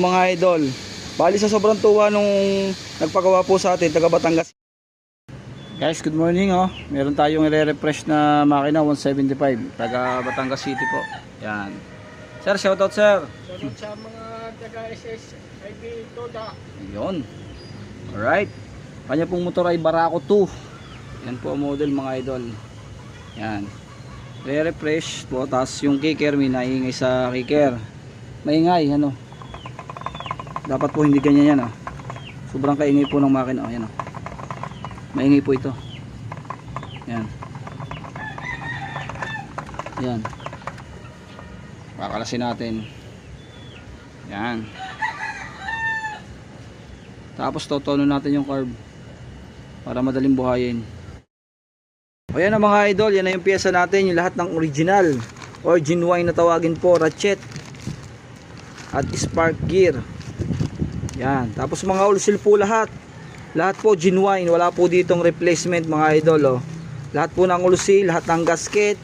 mga idol. Bali sa sobrang tuwa nung nagpagawa po sa atin, taga Batangas. Guys, good morning oh. Meron tayong i-refresh na makina 175, taga Batangas City po. Yan. Sir, shoutout sir. Sunod sa mga taga-SS, IB Toda. Ayun. Alright. Kanya pong motor ay Barako 2. Yan po ang model mga idol. Yan. Re-refresh po. Tapos yung kicker, may naingay sa kicker. Maingay, ano. Dapat po hindi ganyan yan ah. Sobrang kaingay po ng makina. Oh, yan oh. Maingay po ito. Yan. Yan. Kakalasin natin. Yan. Tapos totono natin yung carb para madaling buhayin. O yan ang mga idol, yan na yung pyesa natin, yung lahat ng original or genuine na tawagin po, ratchet at spark gear. Yan, tapos mga ulsil po lahat. Lahat po genuine, wala po ditong replacement mga idol. Oh. Lahat po ng ulsil, lahat ng gasket,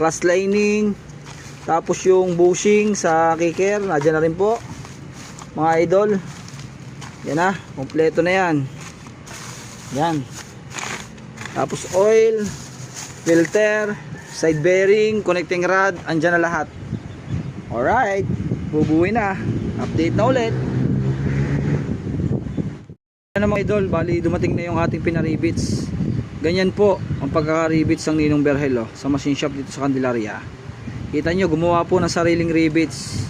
class lining, tapos yung bushing sa kicker, nadyan na rin po. Mga idol, yan na, kompleto na yan. Yan. Tapos oil, filter, side bearing, connecting rod, andyan na lahat. Alright, bubuwi na. Update na ulit. Na mga idol, bali dumating na yung ating pinaribits. Ganyan po ang pagkakaribits ng Ninong Berhel oh, sa machine shop dito sa Candelaria. Kita nyo, gumawa po ng sariling rivets.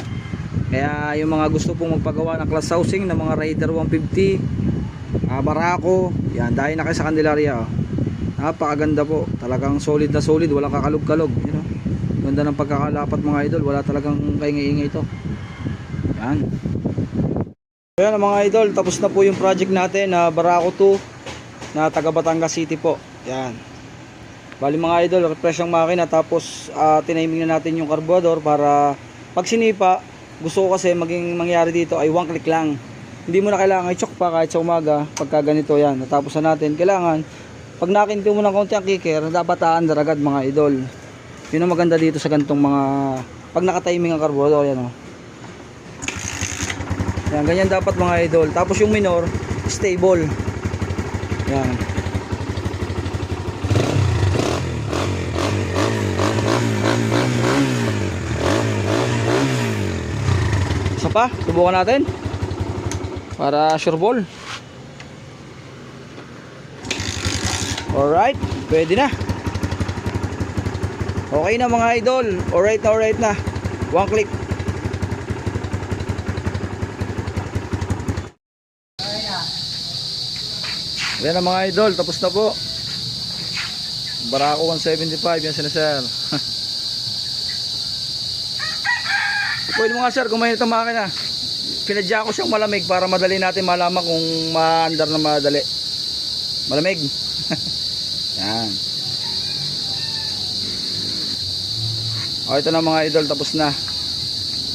Kaya yung mga gusto pong magpagawa ng class housing ng mga Raider 150, ah, Barako, yan, dahil na kayo sa Candelaria. Oh. Napakaganda po. Talagang solid na solid, walang kakalog-kalog. You know? Ganda ng pagkakalapat mga idol, wala talagang kaingay-ingay ito. Yan. Ayan mga idol, tapos na po yung project natin na Barako 2 na taga Batangas City po. Yan. Bali mga idol, refresh ang makina tapos uh, tiniming na natin yung carburetor para pag sinipa, gusto ko kasi maging mangyari dito ay one click lang. Hindi mo na kailangan i-choke pa kahit sa umaga pagka ganito yan. Natapos na natin, kailangan pag nakinto mo ng konti ang kicker, dapat aandar agad mga idol. Yun ang maganda dito sa gantong mga pag nakatiming ang carburetor yan oh. Yan, ganyan dapat mga idol. Tapos yung minor, stable. Yan. Isa pa, subukan natin. Para sure ball. Alright, pwede na. Okay na mga idol. Alright na, alright na. One click. Yan na mga idol, tapos na po. Barako 175, yan sila sir. Pwede mo nga sir, kung mainit ang makina. Pinadya ko siyang malamig para madali natin malaman kung maandar na madali. Malamig. yan. O ito na mga idol, tapos na.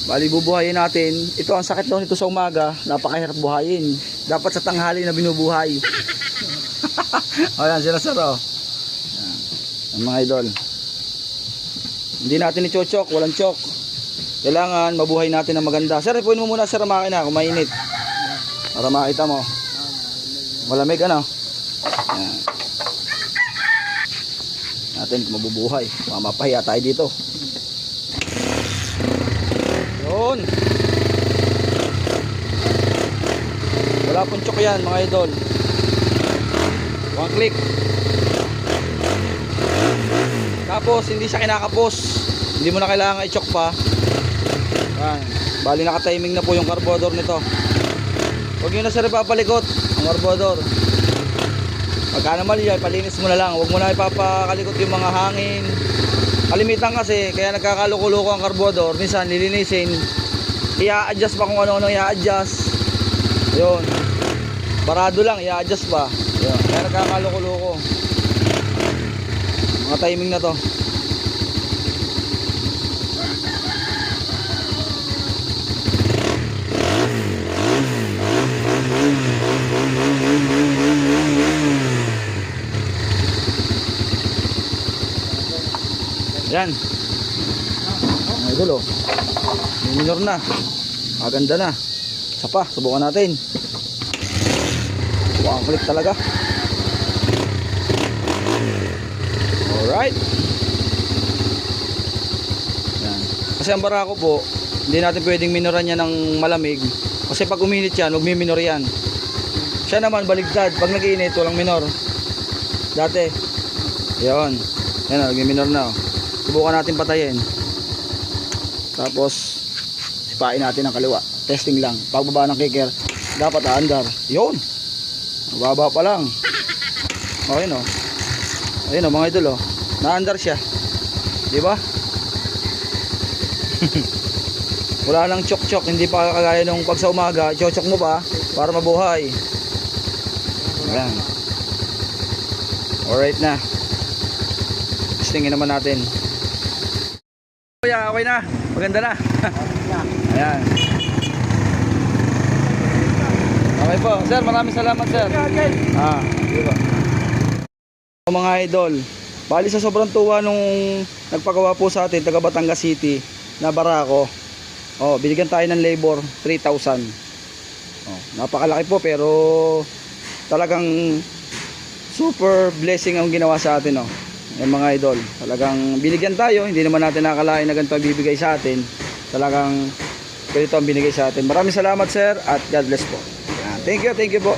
Bali bubuhayin natin. Ito ang sakit daw nito sa umaga. Napakahirap buhayin. Dapat sa tanghali na binubuhay. o yan sila sir o. Yan. Ang mga idol. Hindi natin i-choke, walang choke. Kailangan mabuhay natin ng maganda. Sir, ipuin mo muna sir makina kung mainit. Para makita mo. Malamig ano. Yan. Natin mabubuhay. Mamapahiya tayo dito. Yun. Wala pong chok yan mga idol. One click. Tapos hindi siya kinakapos. Hindi mo na kailangan i-chok pa. Yan. Bali naka-timing na po yung carburetor nito. Huwag nyo na sir ipapalikot ang carburetor. Pagka naman yan, palinis mo na lang. Huwag mo na ipapakalikot yung mga hangin. Kalimitan kasi, kaya nagkakaluko-luko ang carburetor. Minsan, lilinisin. I-adjust pa kung ano-ano i-adjust. Yun. Barado lang, i-adjust pa. Yun. Kaya nagkakaluko-luko. Mga timing na to. Yan. Ang idol oh. Minor na. Maganda na. Isa pa, subukan natin. Wow, ang click talaga. Alright. Yan. Kasi ang barako po, hindi natin pwedeng minoran yan ng malamig. Kasi pag uminit yan, magmiminor yan. Siya naman baligtad. Pag nag-iinit, walang minor. Dati. Yun. Yan o, nagmi-minor na o. Subukan natin patayin. Tapos, sipain natin ang kaliwa. Testing lang. Pagbaba ng kicker, dapat aandar. Yun. Mababa pa lang. Okay no. Ayun o, mga idol o. Naandar siya. Di ba? Wala nang chok-chok, hindi pa kagaya nung pag sa umaga, chochok mo pa para mabuhay. Ayan. Alright na. Testingin naman natin. Kuya, okay na. Maganda na. Ayan. Okay po. Sir, maraming salamat sir. Ah, di ba? Mga idol, bali sa sobrang tuwa nung nagpagawa po sa atin, taga Batangas City, na barako. Oh, binigyan tayo ng labor 3,000. Oh, napakalaki po pero talagang super blessing ang ginawa sa atin oh. Yan mga idol. Talagang binigyan tayo, hindi naman natin nakalain na ganito bibigay sa atin. Talagang ganito ang binigay sa atin. Maraming salamat sir at God bless po. Yan. Thank you, thank you po.